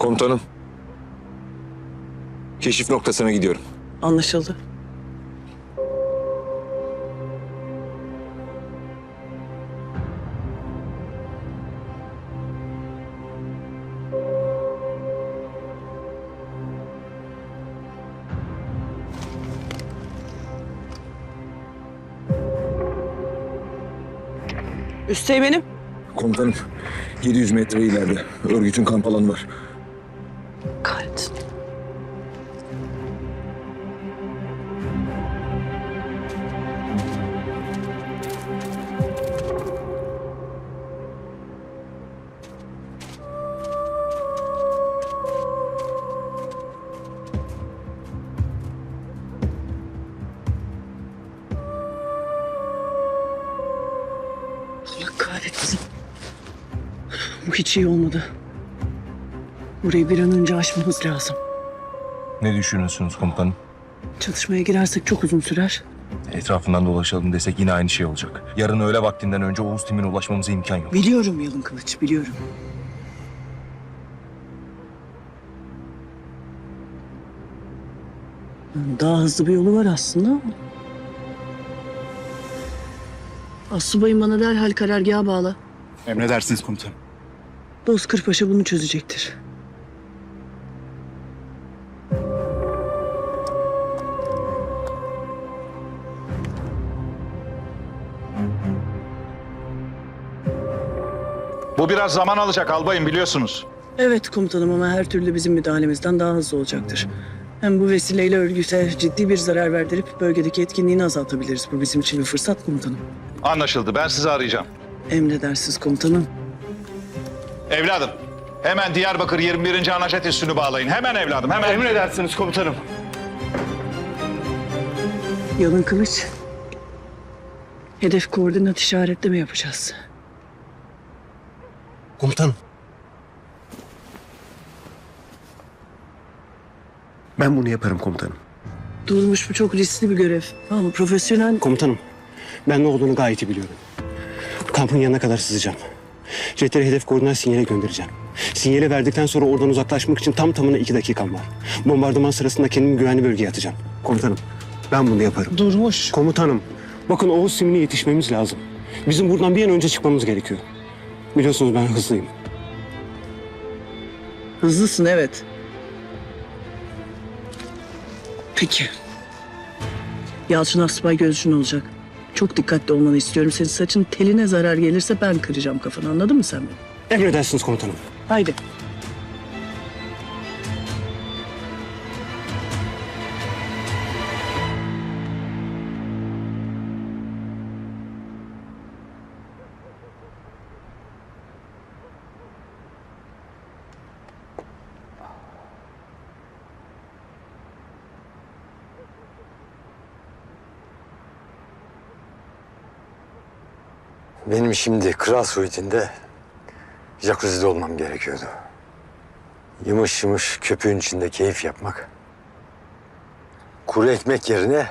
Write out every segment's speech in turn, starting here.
Komutanım. Keşif noktasına gidiyorum. Anlaşıldı. Üsteğmenim. Komutanım. 700 metre ileride. Örgütün kamp alanı var. Hiç iyi olmadı. Burayı bir an önce aşmamız lazım. Ne düşünüyorsunuz komutanım? Çatışmaya girersek çok uzun sürer. Etrafından dolaşalım desek yine aynı şey olacak. Yarın öğle vaktinden önce Oğuz timine ulaşmamıza imkan yok. Biliyorum Yalın Kılıç, biliyorum. Daha hızlı bir yolu var aslında ama. Asubayım bana derhal karargaha bağla. Emredersiniz komutanım. Bozkır Paşa bunu çözecektir. Bu biraz zaman alacak albayım biliyorsunuz. Evet komutanım ama her türlü bizim müdahalemizden daha hızlı olacaktır. Hem bu vesileyle örgüte ciddi bir zarar verdirip bölgedeki etkinliğini azaltabiliriz. Bu bizim için bir fırsat komutanım. Anlaşıldı ben sizi arayacağım. Emredersiniz komutanım. Evladım hemen Diyarbakır 21. Anajet üssünü bağlayın. Hemen evladım hemen. Emredersiniz komutanım. Yalın kılıç. Hedef koordinat işaretleme yapacağız. Komutanım. Ben bunu yaparım komutanım. Durmuş bu çok riskli bir görev. Ama profesyonel... Komutanım, ben ne olduğunu gayet iyi biliyorum. Kampın yanına kadar sızacağım. Jetleri hedef koordinat sinyale göndereceğim. Sinyali verdikten sonra oradan uzaklaşmak için tam tamına iki dakikam var. Bombardıman sırasında kendimi güvenli bölgeye atacağım. Komutanım, ben bunu yaparım. Durmuş. Komutanım, bakın Oğuz Simine yetişmemiz lazım. Bizim buradan bir an önce çıkmamız gerekiyor. Biliyorsunuz ben hızlıyım. Hızlısın evet. Peki. Yalçın Asbay gözcün olacak. Çok dikkatli olmanı istiyorum. Senin saçın teline zarar gelirse ben kıracağım kafanı. Anladın mı sen beni? Emredersiniz komutanım. Haydi. Benim şimdi kral suitinde jacuzzi'de olmam gerekiyordu. Yımış yımış köpüğün içinde keyif yapmak. Kuru ekmek yerine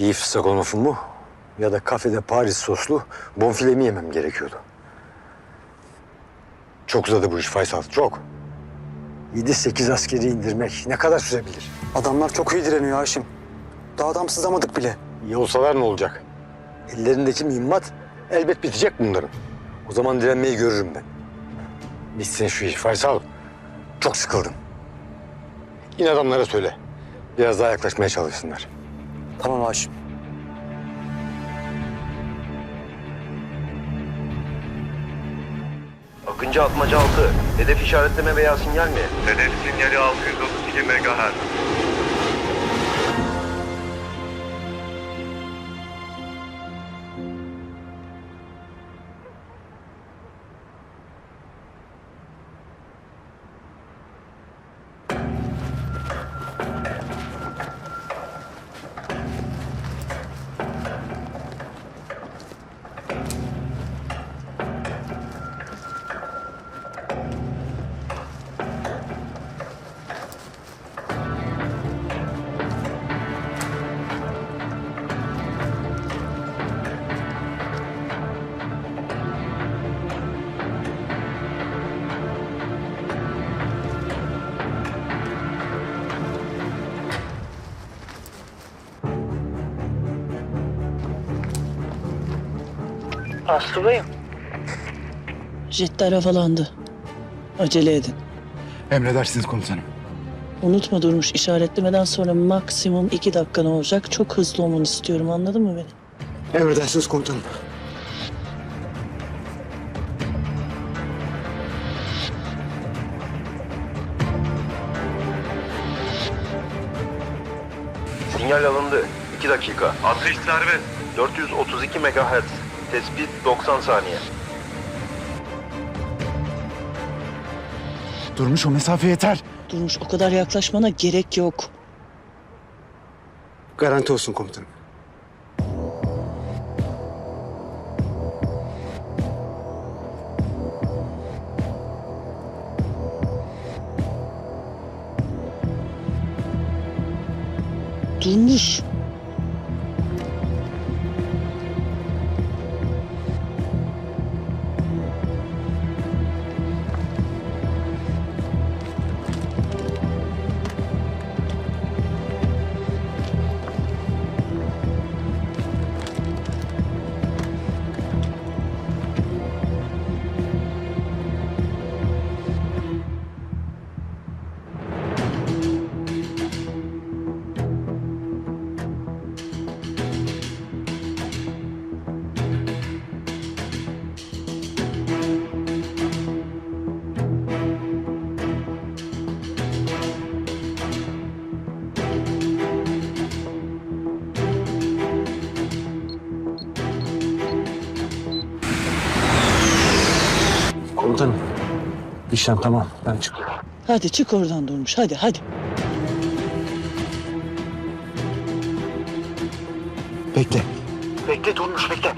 beef stroganoff'u mu ya da kafede Paris soslu bonfile mi yemem gerekiyordu. Çok uzadı bu iş Faysal, çok. 7-8 askeri indirmek ne kadar sürebilir? Adamlar çok iyi direniyor Haşim. Daha adam sızamadık bile. İyi olsalar ne olacak? Ellerindeki mühimmat elbet bitecek bunların. O zaman direnmeyi görürüm ben. Bitsin şu iş Faysal. Çok sıkıldım. Yine adamlara söyle. Biraz daha yaklaşmaya çalışsınlar. Tamam Haşim. Akıncı Atmaca 6. Hedef işaretleme veya sinyal mi? Hedef sinyali 632 MHz. Aslıbayım. Jetler havalandı. Acele edin. Emredersiniz komutanım. Unutma Durmuş işaretlemeden sonra maksimum iki dakikan olacak. Çok hızlı olmanı istiyorum anladın mı beni? Emredersiniz komutanım. Sinyal alındı. 2 dakika. Atış serbest. 432 MHz. Tespit 90 saniye. Durmuş o mesafe yeter. Durmuş o kadar yaklaşmana gerek yok. Garanti olsun komutanım. Durmuş. İşlem tamam. Ben çıkıyorum. Hadi çık oradan Durmuş hadi hadi. Bekle. Bekle Durmuş bekle.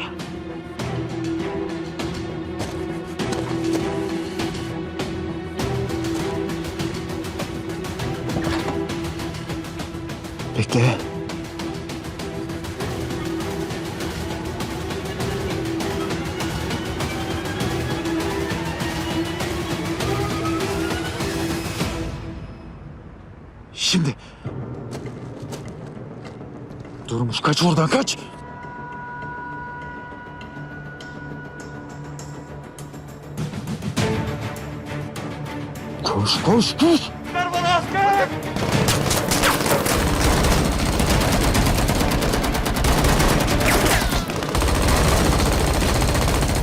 Bekle. Şimdi. Durmuş kaç oradan kaç. Koş koş koş.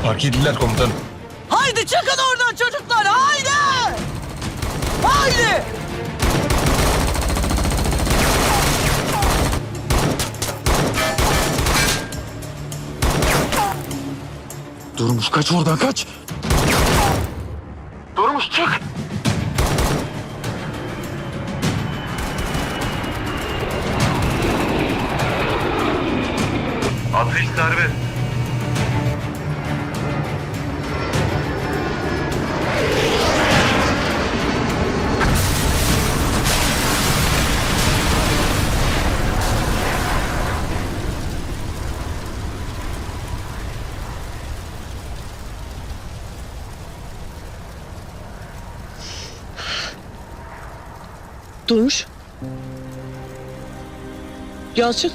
Fark edildiler komutanım. Durmuş kaç oradan kaç. Durmuş. Yalçın.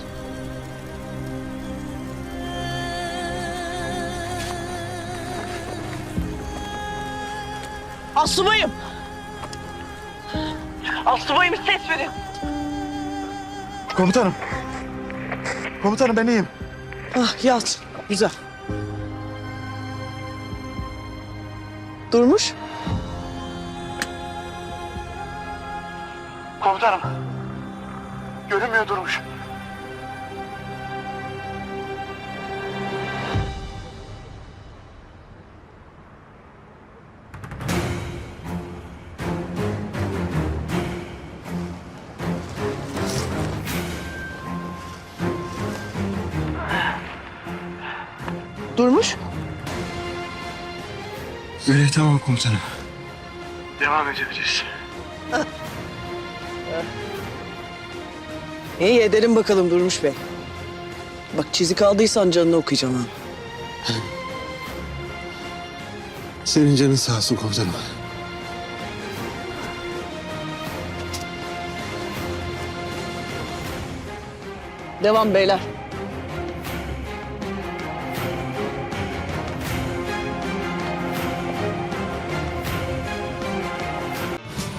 Aslıbayım. Aslıbayım ses verin. Komutanım. Komutanım ben iyiyim. Ah Yalçın. Güzel. Durmuş. Komutanım. Görünmüyor Durmuş. Durmuş. Görev tamam komutanım. Devam edebiliriz. İyi edelim bakalım Durmuş Bey. Bak çizik aldıysan canını okuyacağım ha. Senin canın sağ olsun komutanım. Devam beyler.